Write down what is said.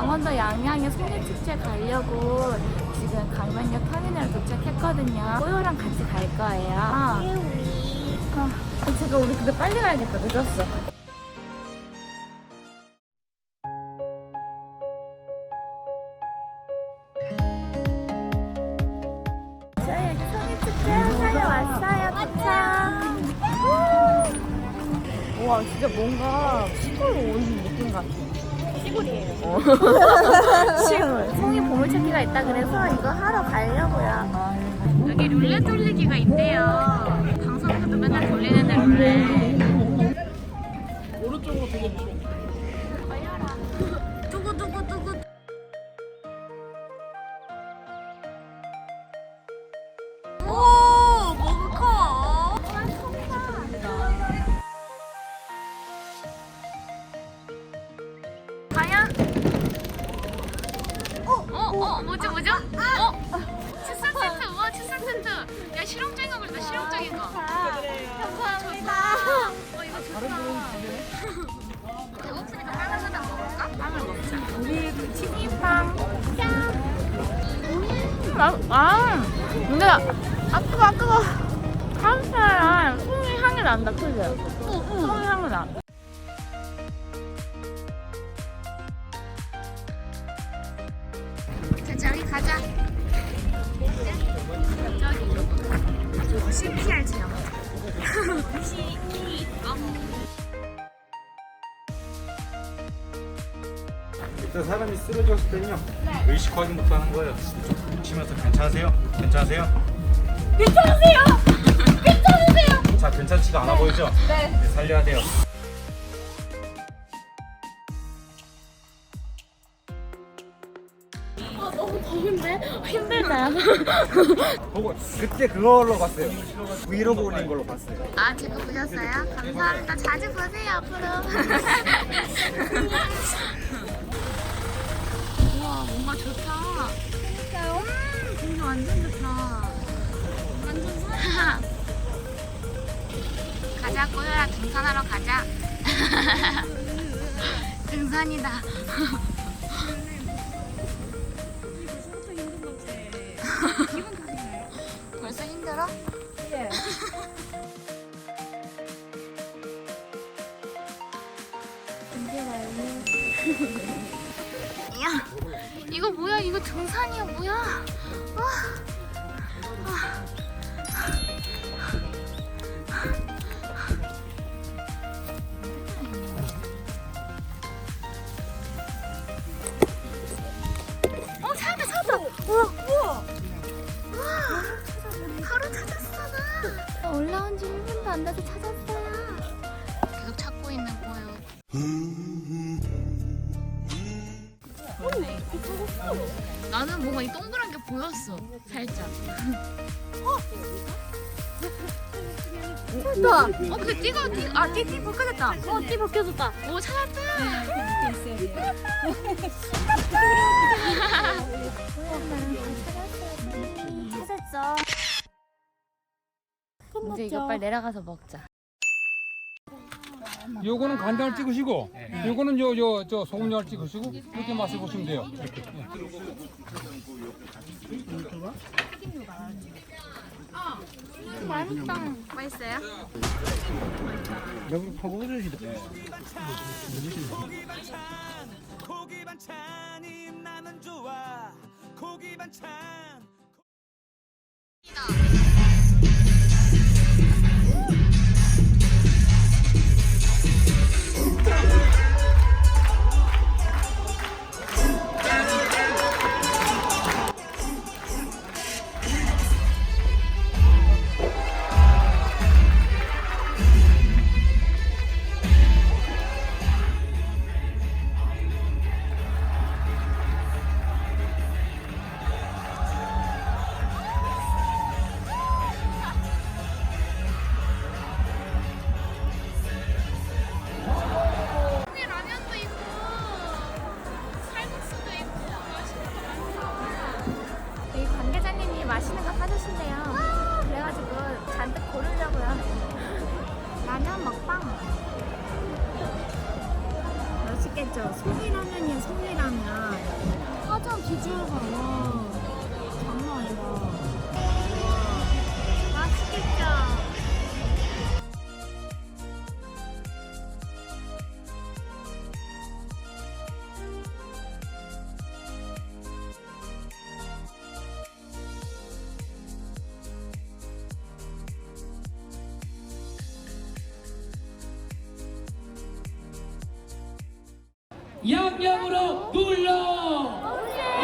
강원도 양양에 송리축제 가려고 지금 강변역 터미널 도착했거든요. 꼬요랑 같이 갈 거예요. 아, 제가 우리 근데 빨리 가야겠다. 늦었어. 저희 여기 송리축제 하러 왔어요. 도착. 와 진짜 뭔가 시골로 오는 느낌 같아. 시골이에요. 시골. 송이 보물찾기가 있다 그래서 이거 하러 가려고요. 여기 룰렛 돌리기가 있대요. 방송에서도 맨날 돌리는데 룰렛. 오른쪽으로 돌려주세요. 걸려라. 두구 두구 두구. 어, 어, 어, 뭐죠, 뭐죠? 어, 칠성 텐트, 우와, 칠성 텐트. 야, 실용적인 거 그랬다, 실용적인 거. 감사합니다. 어, 이거 좋다. 배고프니까 빵을 하나 먹을까? 빵을 먹자. 우리 그 튀김빵. 아, 아, 근데 아까 아까 한살 송이 향이 난다, 그지? 송이 향이 나. 가자. 저기 CPR 체험. 일단 사람이 쓰러졌을 때는요 의식 확인 못 하는 거예요 치면서 괜찮으세요? 괜찮으세요? 괜찮으세요? 괜찮으세요? 자 괜찮지가 않아 보이죠? 네 살려야 돼요 힘들다. 보고 그때 그걸로 봤어요 브이로그 올린 걸로 봤어요 아, 제가 보셨어요? 감사합니다. 자주 보세요, 앞으로. 우와, 뭔가 좋다. 진짜요? 음, 공기 완전 좋다. 완전 좋아. 가자, 꼬여라. 등산하러 가자. 등산이다. 벌써 힘들어? 야, 이거 뭐야? 이거 등산이야, 뭐야? 와. 지 1분도 안 돼서 찾았어요. 계속 찾고 있는 거예요. 나는 뭔가 이 동그란 게 보였어 살짝 어? 어? 그 띠가 띠, 아, 띠, 띠 벗겨졌다 어, 띠 벗겨졌다 오, 찾았다 찾았어 이제 이거 빨리 내려가서 먹자 요거는 간장을 찍으시고, 요거는 요 요 저 소금장을 찍으시고 이렇게 맛을 보시면 돼요. 이렇게. 예. 맛있다 맛있어요? 여기 파고 주시죠. 고기 반찬이 나는 좋아 고기 반찬 양념으로 눌러!